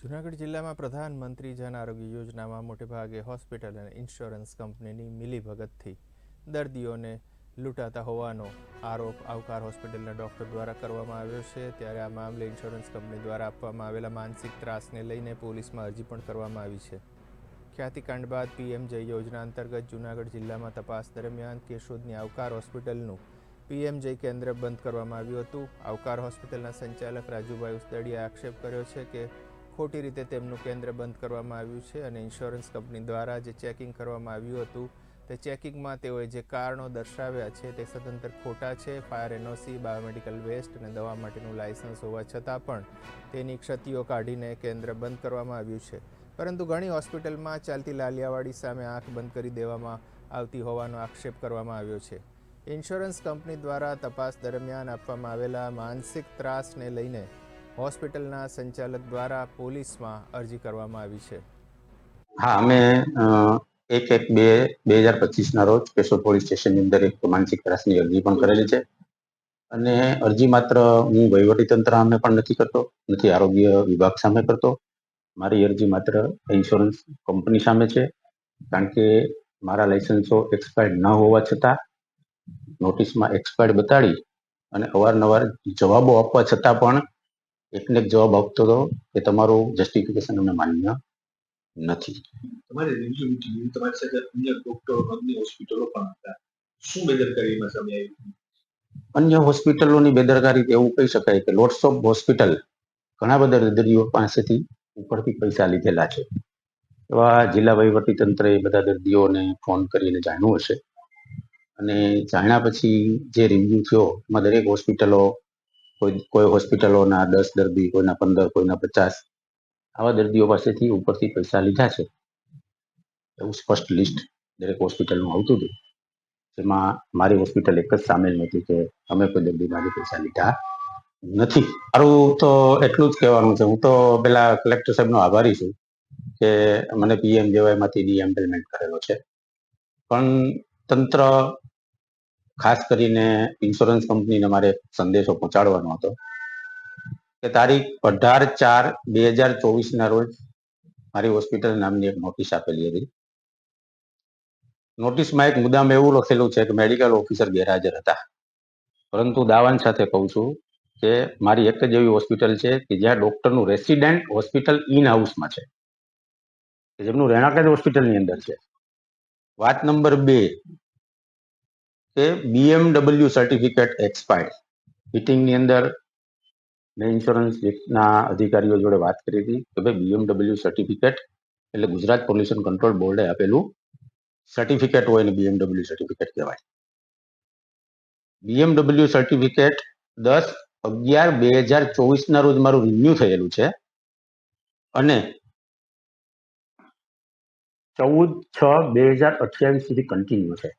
જૂનાગઢ જિલ્લામાં પ્રધાનમંત્રી જન આરોગ્ય યોજનામાં મોટેભાગે હોસ્પિટલ અને ઇન્સ્યોરન્સ કંપનીની મિલીભગતથી દર્દીઓને લૂંટાતા હોવાનો આરોપ આવકાર હોસ્પિટલના ડોક્ટર દ્વારા કરવામાં આવ્યો છે. ત્યારે આ મામલે ઇન્સ્યોરન્સ કંપની દ્વારા આપવામાં આવેલા માનસિક ત્રાસને લઈને પોલીસમાં અરજી પણ કરવામાં આવી છે. ખ્યાતિકાંડ બાદ પીએમ જય યોજના અંતર્ગત જૂનાગઢ જિલ્લામાં તપાસ દરમિયાન કેશોદની આવકાર હોસ્પિટલનું પીએમ જય કેન્દ્ર બંધ કરવામાં આવ્યું હતું. આવકાર હોસ્પિટલના સંચાલક રાજુભાઈ ઉસદડીએ આક્ષેપ કર્યો છે કે ખોટી રીતે તેમનું કેન્દ્ર બંધ કરવામાં આવ્યું છે અને ઇન્સ્યોરન્સ કંપની દ્વારા જે ચેકિંગ કરવામાં આવ્યું હતું, તે ચેકિંગમાં તેઓએ જે કારણો દર્શાવ્યા છે તે સદંતર ખોટા છે. ફાયર એનઓસી, બાયોમેડિકલ વેસ્ટ અને દવા માટેનું લાયસન્સ હોવા છતાં પણ તેની ક્ષતિઓ કાઢીને કેન્દ્ર બંધ કરવામાં આવ્યું છે. પરંતુ ઘણી હોસ્પિટલમાં ચાલતી લાલિયાવાડી સામે આંખ બંધ કરી દેવામાં આવતી હોવાનો આક્ષેપ કરવામાં આવ્યો છે. ઇન્સ્યોરન્સ કંપની દ્વારા તપાસ દરમિયાન આપવામાં આવેલા માનસિક ત્રાસને લઈને હોસ્પિટલના સંચાલક દ્વારા પોલીસમાં અરજી કરવામાં આવી છે. હા, અમે એક એક બે બે હજાર પચીસના રોજ કેશોદ પોલીસ સ્ટેશનની અંદર એક માનસિક ત્રાસની અરજી પણ કરેલી છે. અને અરજી માત્ર હું વહીવટીતંત્ર સામે પણ નથી કરતો, નથી આરોગ્ય વિભાગ સામે કરતો. મારી અરજી માત્ર ઇન્સ્યોરન્સ કંપની સામે છે, કારણ કે મારા લાયસન્સો એક્સપાયર્ડ ન હોવા છતાં નોટિસમાં એક્સપાયર્ડ બતાડી અને અવારનવાર જવાબો આપવા છતાં પણ એકને એક જવાબ આપતો હતો કે તમારું જસ્ટિફિકેશન અમને માન્ય નથી. તમારી રિવ્યુ મીટિંગ તમારી સાથે અન્ય ડોક્ટરો અન્ય હોસ્પિટલો પણ હતા. શું બેદરકારીમાં સામે આવી? અન્ય હોસ્પિટલોની બેદરકારી એવું કહી શકાય કે લોટ્સ ઓફ હોસ્પિટલ ઘણા બધા દર્દીઓ પાસેથી ઉપરથી પૈસા લીધેલા છે. એવા જિલ્લા વહીવટી તંત્રે એ બધા દર્દીઓને ફોન કરીને જાણ્યું હશે. અને જાણ્યા પછી જે રિવ્યુ થયો એમાં દરેક હોસ્પિટલો કોઈ કોઈ હોસ્પિટલોના દસ દર્દી, કોઈના પંદર, કોઈના પચાસ, આવા દર્દીઓ પાસેથી ઉપરથી પૈસા લીધા છે. એવું સ્પષ્ટ લિસ્ટ દરેક હોસ્પિટલનું આવતું હતું. જેમાં મારી હોસ્પિટલ એક જ સામેલ નથી કે અમે કોઈ દર્દીમાંથી પૈસા લીધા નથી. મારું તો એટલું જ કહેવાનું છે. હું તો પેલા કલેક્ટર સાહેબનો આભારી છું કે મને પીએમ જેવાયમાંથી ડીએમ્પલમેન્ટ કરેલો છે. પણ તંત્ર ખાસ કરીને ઇન્સ્યોરન્સ કંપનીને મારે સંદેશો પહોંચાડવાનો હતો કે તારીખ અઢાર ચાર બે હજાર ચોવીસના રોજ મારી હોસ્પિટલ નામની એક નોટિસ આપેલી હતી. નોટિસમાં એક મુદ્દામાં એવું લખેલું છે કે મેડિકલ ઓફિસર ગેરહાજર હતા. પરંતુ દાવાન સાથે કહું છું કે મારી એક જ એવી હોસ્પિટલ છે કે જ્યાં ડોક્ટરનું રેસિડેન્ટ હોસ્પિટલ ઇન હાઉસમાં છે જેમનું રહેણાંક જ હોસ્પિટલની અંદર છે. વાત નંબર બે કે બીએમડબલ્યુ સર્ટિફિકેટ એક્સપાયર્ડ મિટિંગની અંદર મેં ઇન્સ્યોરન્સના અધિકારીઓ જોડે વાત કરી હતી કે ભાઈ બીએમડબલ્યુ સર્ટિફિકેટ એટલે ગુજરાત પોલ્યુશન કંટ્રોલ બોર્ડે આપેલું સર્ટિફિકેટ હોય ને બીએમડબલ્યુ સર્ટિફિકેટ કહેવાય. બીએમડબલ્યુ સર્ટિફિકેટ દસ અગિયાર બે હજાર ચોવીસના રોજ મારું રિન્યુ થયેલું છે અને ચૌદ છ બે હજાર અઠ્યાવીસ સુધી કન્ટિન્યુ છે.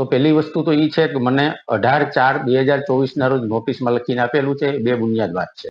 તો પહેલી વસ્તુ તો એ છે કે મને અઢાર ચાર બે હજાર ચોવીસના રોજ નોટિસમાં લખીને આપેલું છે બે બુનિયાદ વાત છે.